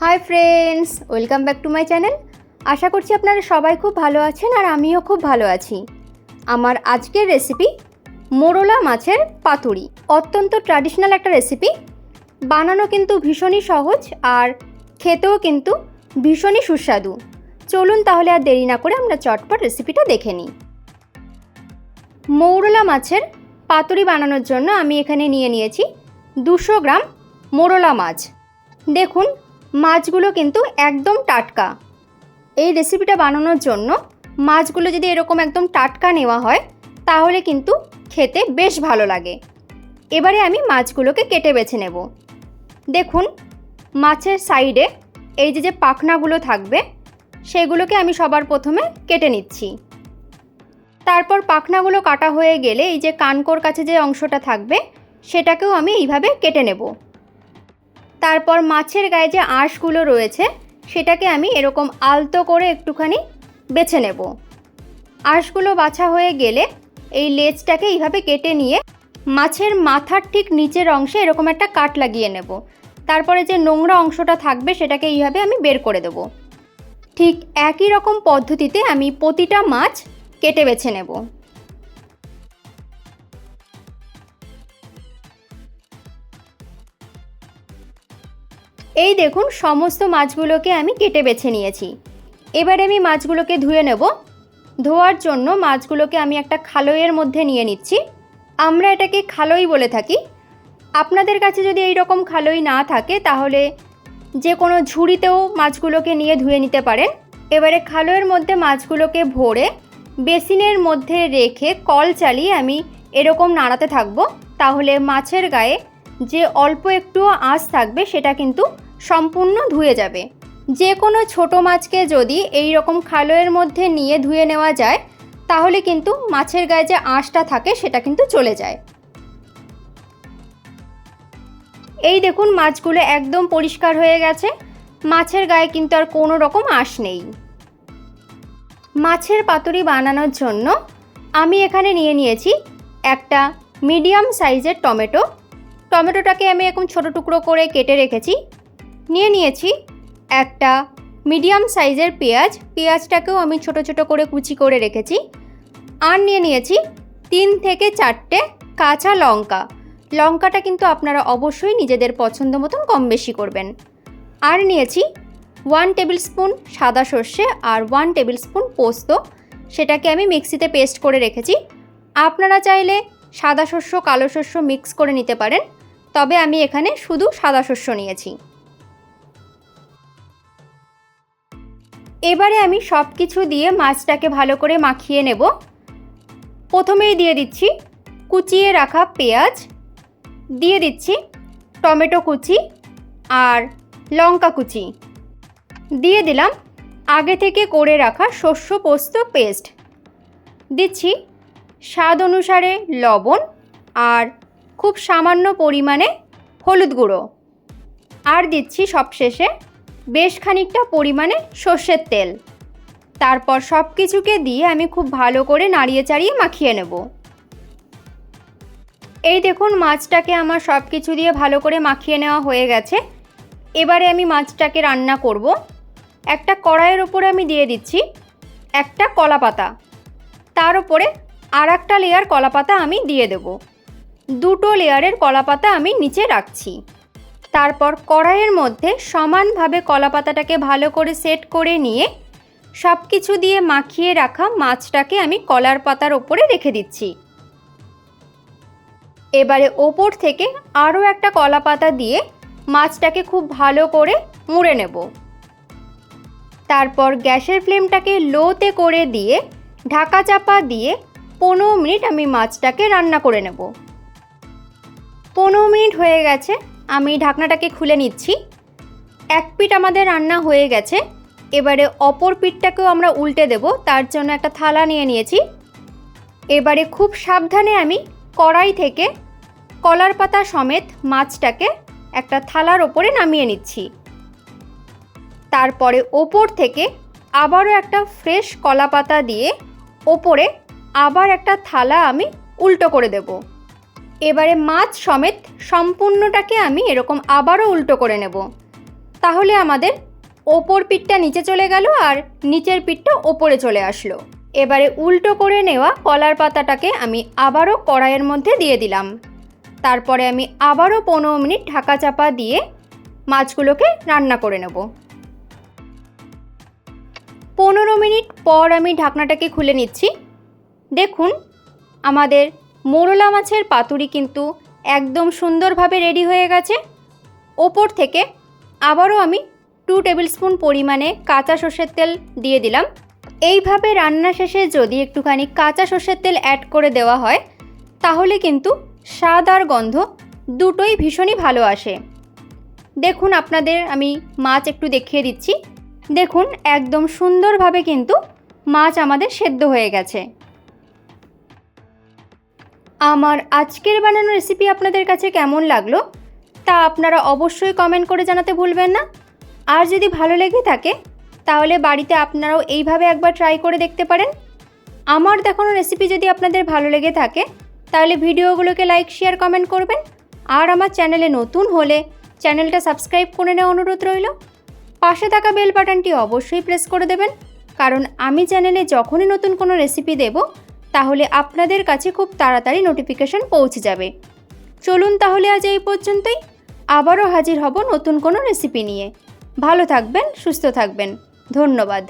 Hi friends welcome back to my channel আশা করছি আপনারা সবাই খুব ভালো আছেন আর আমিও খুব ভালো আছি। আমার আজকের রেসিপি মোরলা মাছের পাতুরি। অত্যন্ত ট্র্যাডিশনাল একটা রেসিপি বানানো কিন্তু ভীষণই সহজ আর খেতেও কিন্তু ভীষণই সুস্বাদু। চলুন তাহলে আর দেরি না করে আমরা চটপট রেসিপিটা দেখে নিই। মৌরলা মাছের পাতুরি বানানোর জন্য আমি এখানে নিয়ে নিয়েছি দুশো গ্রাম মোরলা মাছ। দেখুন মাছগুলো কিন্তু একদম টাটকা। এই রেসিপিটা বানানোর জন্য মাছগুলো যদি এরকম একদম টাটকা নেওয়া হয়, তাহলে কিন্তু খেতে বেশ ভালো লাগে। এবারে আমি মাছগুলোকে কেটে বেছে নেব। দেখুন, মাছের সাইডে এই যে যে পাখনাগুলো থাকবে, সেগুলোকে আমি সবার প্রথমে কেটে নিচ্ছি। তারপর পাখনাগুলো কাটা হয়ে গেলে এই যে, কানকোর কাছে যে অংশটা থাকবে, সেটাকেও আমি এইভাবে কেটে নেব। তারপর মাছের গায়ে যে আঁশগুলো রয়েছে, সেটাকে আমি এরকম আলতো করে একটুখানি বেছে নেব। আঁশগুলো বাছা হয়ে গেলে এই লেজটাকে এইভাবে কেটে নিয়ে মাছের মাথার ঠিক নিচের অংশে এরকম একটা কাট লাগিয়ে নেব। তারপরে যে নোংরা অংশটা থাকবে, সেটাকে এইভাবে আমি বের করে দেব। ঠিক একই রকম পদ্ধতিতে আমি প্রতিটা মাছ কেটে বেছে নেব। এই দেখুন, সমস্ত মাছগুলোকে আমি কেটে বেছে নিয়েছি। এবারে আমি মাছগুলোকে ধুয়ে নেব। ধোয়ার জন্য মাছগুলোকে আমি একটা খালইয়ের মধ্যে নিয়ে নিচ্ছি। আমরা এটাকে খালই বলে থাকি। আপনাদের কাছে যদি এই রকম খালই না থাকে, তাহলে যে কোনো ঝুড়িতেও মাছগুলোকে নিয়ে ধুয়ে নিতে পারেন। এবারে খালইয়ের মধ্যে মাছগুলোকে ভরে বেসিনের মধ্যে রেখে কল চালিয়ে আমি এরকম নাড়াতে থাকব। তাহলে মাছের গায়ে যে অল্প একটু আঁশ থাকবে, সেটা কিন্তু সম্পূর্ণ ধুয়ে যাবে। যে কোনো ছোট মাছকে যদি এই রকম খালয়ের মধ্যে নিয়ে ধুয়ে নেওয়া যায়, তাহলে কিন্তু মাছের গায়ে যে আঁশটা থাকে সেটা কিন্তু চলে যায়। এই দেখুন মাছগুলো একদম পরিষ্কার হয়ে গেছে। মাছের গায়ে কিন্তু আর কোনো রকম আঁশ নেই। মাছের পাতুরি বানানোর জন্য আমি এখানে নিয়ে নিয়েছি একটা মিডিয়াম সাইজের টমেটো। টমেটোটাকে আমি এখন ছোটো টুকরো করে কেটে রেখেছি। নিয়ে নিয়েছি একটা মিডিয়াম সাইজের পেঁয়াজ। পেঁয়াজটাকেও আমি ছোট ছোট করে কুচি করে রেখেছি। আর নিয়ে নিয়েছি তিন থেকে চারটে কাঁচা লঙ্কা। লঙ্কাটা কিন্তু আপনারা অবশ্যই নিজেদের পছন্দ মতন কম বেশি করবেন। আর নিয়েছি ওয়ান টেবিল স্পুন সাদা সর্ষে আর ওয়ান টেবিল স্পুন পোস্ত। সেটাকে আমি মিক্সিতে পেস্ট করে রেখেছি। আপনারা চাইলে সাদা শস্য কালো শস্য মিক্স করে নিতে পারেন। তবে আমি এখানে শুধু সাদা শস্য নিয়েছি। এবারে আমি সব কিছু দিয়ে মাছটাকে ভালো করে মাখিয়ে নেব। প্রথমেই দিয়ে দিচ্ছি কুচিয়ে রাখা পেঁয়াজ, দিয়ে দিচ্ছি টমেটো কুচি আর লঙ্কা কুচি। দিয়ে দিলাম আগে থেকে করে রাখা শস্য পোস্ত পেস্ট। দিচ্ছি স্বাদ অনুসারে লবণ আর খুব সামান্য পরিমাণে হলুদ গুঁড়ো। আর দিচ্ছি সবশেষে বেশ খানিকটা পরিমাণে সর্ষের তেল। তারপর সব কিছুকে দিয়ে আমি খুব ভালো করে নাড়িয়ে চাড়িয়ে মাখিয়ে নেব। এই দেখুন, মাছটাকে আমার সব কিছু দিয়ে ভালো করে মাখিয়ে নেওয়া হয়ে গেছে। এবারে আমি মাছটাকে রান্না করব। একটা কড়াইয়ের ওপরে আমি দিয়ে দিচ্ছি একটা কলা পাতা তার উপরে আর একটা লেয়ার কলা পাতা আমি দিয়ে দেব। দুটো লেয়ারের কলা পাতা আমি নিচে রাখছি। তারপর কড়াইয়ের মধ্যে সমানভাবে কলা পাতাটাকে ভালো করে সেট করে নিয়ে সব কিছু দিয়ে মাখিয়ে রাখা মাছটাকে আমি কলার পাতার ওপরে রেখে দিচ্ছি। এবারে ওপর থেকে আরও একটা কলা পাতা দিয়ে মাছটাকে খুব ভালো করে মুড়ে নেব। তারপর গ্যাসের ফ্লেমটাকে লোতে করে দিয়ে ঢাকা চাপা দিয়ে পনেরো মিনিট আমি মাছটাকে রান্না করে নেব। পনেরো মিনিট হয়ে গেছে আমি ঢাকনাটাকে খুলে নিচ্ছি। এক পিঠ আমাদের রান্না হয়ে গেছে। এবারে অপর পিঠটাকেও আমরা উল্টে দেব, তার জন্য একটা থালা নিয়ে নিয়েছি। এবারে খুব সাবধানে আমি কড়াই থেকে কলার পাতা সমেত মাছটাকে একটা থালার ওপরে নামিয়ে নিচ্ছি। তারপরে ওপর থেকে আবারও একটা ফ্রেশ কলা পাতা দিয়ে ওপরে আবার একটা থালা আমি উল্টো করে দেব। এবারে মাছ সমেত সম্পূর্ণটাকে আমি এরকম আবারও উল্টো করে নেব। তাহলে আমাদের ওপর পিঠটা নিচে চলে গেল আর নিচের পিঠটা ওপরে চলে আসলো। এবারে উল্টো করে নেওয়া কলার পাতাটাকে আমি আবারও কড়াইয়ের মধ্যে দিয়ে দিলাম। তারপরে আমি আবারও পনেরো মিনিট ঢাকা চাপা দিয়ে মাছগুলোকে রান্না করে নেব। পনেরো মিনিট পর আমি ঢাকনাটাকে খুলে নিচ্ছি। দেখুন, আমাদের মোরলা মাছের পাতুরি কিন্তু একদম সুন্দরভাবে রেডি হয়ে গেছে। ওপর থেকে আবারও আমি টু টেবিল স্পুন পরিমাণে কাঁচা সর্ষের তেল দিয়ে দিলাম। এইভাবে রান্না শেষে যদি একটুখানি কাঁচা সর্ষের তেল অ্যাড করে দেওয়া হয়, তাহলে কিন্তু স্বাদ আর গন্ধ দুটোই ভীষণই ভালো আসে। দেখুন আপনাদের, আমি মাছ একটু দেখিয়ে দিচ্ছি। দেখুন, একদম সুন্দরভাবে কিন্তু মাছ আমাদের সেদ্ধ হয়ে গেছে। আমার আজকের বানানো রেসিপি আপনাদের কাছে কেমন লাগল, তা আপনারা অবশ্যই কমেন্ট করে জানাতে ভুলবেন না। আর যদি ভালো লেগে থাকে, তাহলে বাড়িতে আপনারাও এইভাবে একবার ট্রাই করে দেখতে পারেন। আমার দেখানো রেসিপি যদি আপনাদের ভালো লেগে থাকে, তাহলে ভিডিওগুলোকে লাইক শেয়ার কমেন্ট করবেন। আর আমার চ্যানেলে নতুন হলে চ্যানেলটা সাবস্ক্রাইব করে নেওয়া অনুরোধ রইল। পাশে থাকা বেল বাটনটি অবশ্যই প্রেস করে দেবেন, কারণ আমি চ্যানেলে যখনই নতুন কোনো রেসিপি দেব তাহলে আপনাদের কাছে খুব তাড়াতাড়ি নোটিফিকেশন পৌঁছে যাবে। চলুন তাহলে আজ এই পর্যন্তই। আবারও হাজির হব নতুন কোনো রেসিপি নিয়ে। ভালো থাকবেন, সুস্থ থাকবেন। ধন্যবাদ।